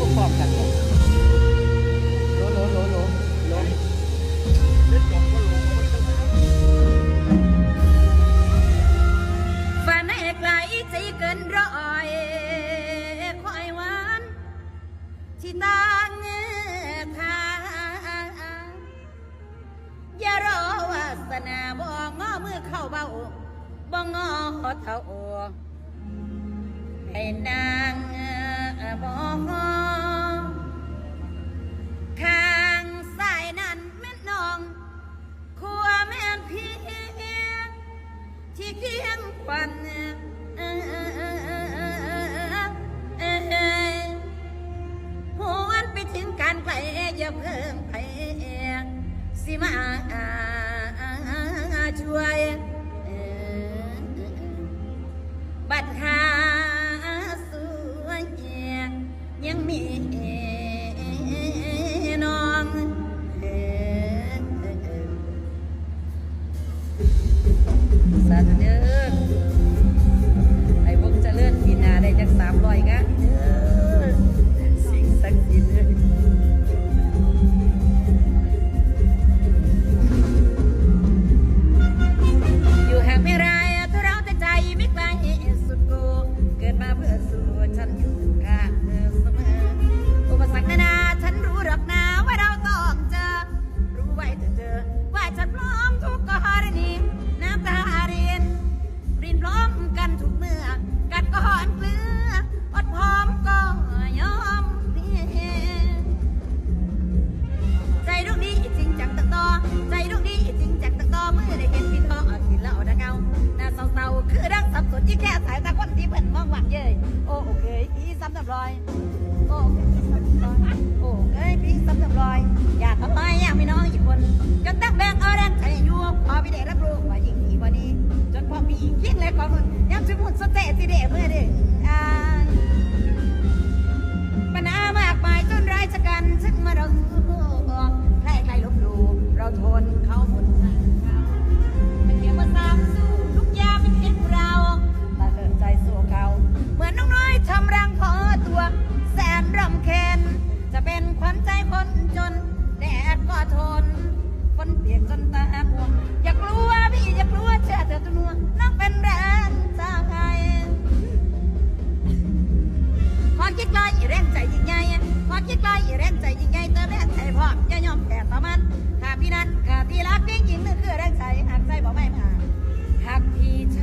พวกพร้อมกันเลยโหลโหลโหลโหลโหลฝันให้ไกลใจเกินร้อยคอยหวานที่ตางทางอย่ารอวาสนาบ่งอมือเข้าเบาบ่งอเท่าให้นา ที่เคียงควันหวนไปถึงการไกลอย่าเพิ่งไปสิมาช่วยบัดหาสวยยังมีน้อง สาธุเด้อไอ้พวกจะเลื่อนปีหนาได้จัก เศร้าๆคือดังสับสนยิ่งแค่สายตาคนที่เพิ่นมองหวังเย้ยโอ้โอเคพี่ซ้ำสำรอยโอ้พี่ซ้ำสำรอยโอ้เคพี่ซ้ำสำรอย อยากทำไมอยากมีน้องอีกคนจนตั้งแบงเอาแรงใจอยู่พอพี่เดรับรู้ว่ายิ่งดีกว่านี้จนพอมีอีกยิ่งเลยกว่ามึงยังชิมุนสเตสิเดเมื่อเด้อ่า ฝนเปียกจนตาบวมอยากลัวพี่อยากลัวเชื่อเธอตัวนัวน้องเป็นแรงใจความคิดลอยแรงใจยิ่งใหญ่ความคิดลอยแรงใจยิ่งใหญ่เติมแรงใจพร้อมอย่ายอมแพ้ต่อมันหากพี่นั้นหากพี่รักจริงจริงนึกคือแรงใจหากใจบอกไม่มาหากพี่ช